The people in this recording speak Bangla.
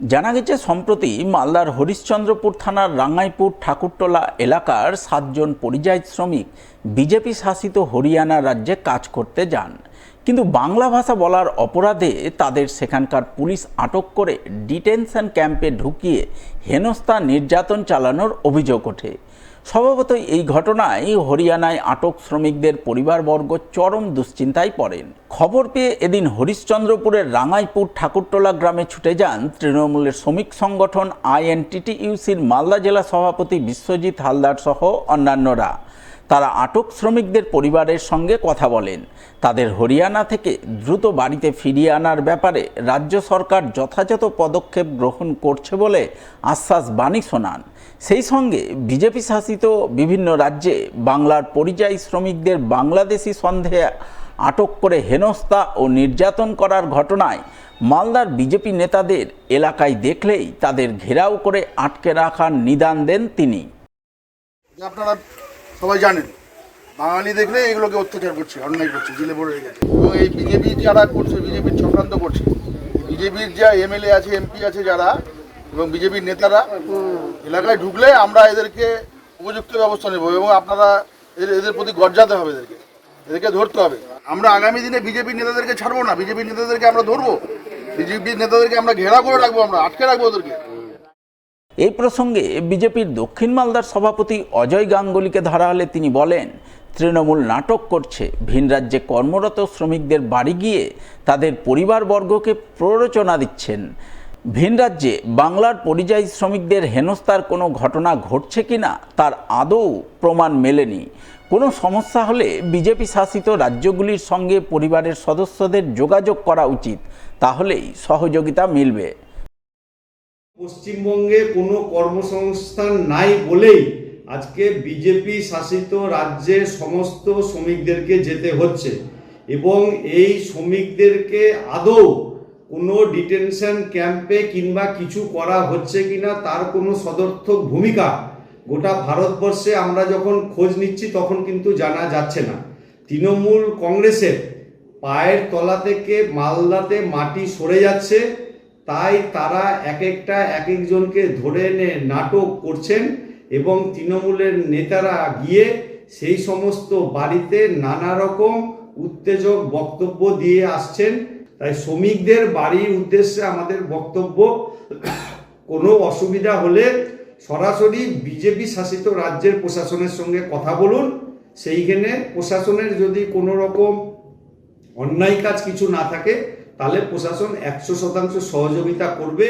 জানা গেছে, সম্প্রতি মালদার হরিশ্চন্দ্রপুর থানার রাঙ্গাইপুর ঠাকুরটোলা এলাকার সাতজন পরিযায়ী শ্রমিক বিজেপি শাসিত হরিয়ানা রাজ্যে কাজ করতে যান। কিন্তু বাংলা ভাষা বলার অপরাধে তাদের সেখানকার পুলিশ আটক করে ডিটেনশন ক্যাম্পে ঢুকিয়ে হেনস্থা নির্যাতন চালানোর অভিযোগ ওঠে। স্বভাবতই এই ঘটনায় হরিয়ানায় আটক শ্রমিকদের পরিবারবর্গ চরম দুশ্চিন্তায় পড়েন। খবর পেয়ে এদিন হরিশ্চন্দ্রপুরের রাঙাইপুর ঠাকুরটোলা গ্রামে ছুটে যান তৃণমূলের শ্রমিক সংগঠন আইএনটিটিইউসির মালদা জেলা সভাপতি বিশ্বজিৎ হালদার সহ অন্যান্যরা। তারা আটক শ্রমিকদের পরিবারের সঙ্গে কথা বলেন। তাদের হরিয়ানা থেকে দ্রুত বাড়িতে ফিরিয়ে আনার ব্যাপারে রাজ্য সরকার যথাযথ পদক্ষেপ গ্রহণ করছে বলে আশ্বাস বাণী শোনান। সেই সঙ্গে বিজেপি শাসিত বিভিন্ন রাজ্যে বাংলার পরিযায়ী শ্রমিকদের বাংলাদেশি সন্দেহে আটক করে হেনস্থা ও নির্যাতন করার ঘটনায় মালদার বিজেপি নেতাদের এলাকায় দেখলেই তাদের ঘেরাও করে আটকে রাখার নিদান দেন তিনি। আপনারা সবাই জানেন। বাঙালি দেখলে এগুলোকে অত্যাচার করছে, অন্যায় করছে, জেলে ভরে রেখেছে এবং এই বিজেপি যারা করছে, বিজেপির চক্রান্ত করছে, বিজেপির যা এমএলএ আছে, এমপি আছে যারা, এবং বিজেপির নেতারা, এলাকায় ঢুকলে আমরা এদেরকে উপযুক্ত ব্যবস্থা নেব এবং আপনারা এদের এদের প্রতি গর্জাতে হবে এদেরকে। এদেরকে ধরতে হবে। আমরা আগামী দিনে বিজেপির নেতাদেরকে ছাড়বো না। বিজেপির নেতাদেরকে আমরা ধরবো। বিজেপির নেতাদেরকে আমরা ঘেরা করে রাখব আমরা, আটকে রাখব ওদেরকে। এই প্রসঙ্গে বিজেপির দক্ষিণ মালদার সভাপতি অজয় গাঙ্গুলিকে ধরা হলে তিনি বলেন, তৃণমূল নাটক করছে, ভিন রাজ্যে কর্মরত শ্রমিকদের বাড়ি গিয়ে তাদের পরিবারবর্গকে প্ররোচনা দিচ্ছেন। ভিন রাজ্যে বাংলার পরিযায়ী শ্রমিকদের হেনস্থার কোনো ঘটনা ঘটছে কিনা, তার আদৌ প্রমাণ মেলেনি। কোনো সমস্যা হলে বিজেপি শাসিত রাজ্যগুলির সঙ্গে পরিবারের সদস্যদের যোগাযোগ করা উচিত, তাহলেই সহযোগিতা মিলবে। পশ্চিমবঙ্গে কোনো কর্মসংস্থান নাই বলেই আজকে বিজেপি শাসিত রাজ্যের সমস্ত শ্রমিকদেরকে যেতে হচ্ছে। এবং এই শ্রমিকদেরকে আদৌ কোনো ডিটেনশন ক্যাম্পে কিংবা কিছু করা হচ্ছে কিনা তার কোনো সদর্থক ভূমিকা গোটা ভারতবর্ষে আমরা যখন খোঁজ নিচ্ছি তখন কিন্তু জানা যাচ্ছে না। তৃণমূল কংগ্রেসের পায়ের তলা থেকে মালদাতে মাটি সরে যাচ্ছে। তাই তারা এক একটা এক একজনকে ধরে এনে নাটক করছেন এবং তৃণমূলের নেতারা গিয়ে সেই সমস্ত বাড়িতে নানা রকম উত্তেজক বক্তব্য দিয়ে আসছেন। তাই শ্রমিকদের বাড়ির উদ্দেশ্যে আমাদের বক্তব্য, কোনো অসুবিধা হলে সরাসরি বিজেপি শাসিত রাজ্যের প্রশাসনের সঙ্গে কথা বলুন। সেইখানে প্রশাসনের যদি কোনো রকম অন্যায় কাজ কিছু না থাকে তাহলে প্রশাসন একশো শতাংশ সহযোগিতা করবে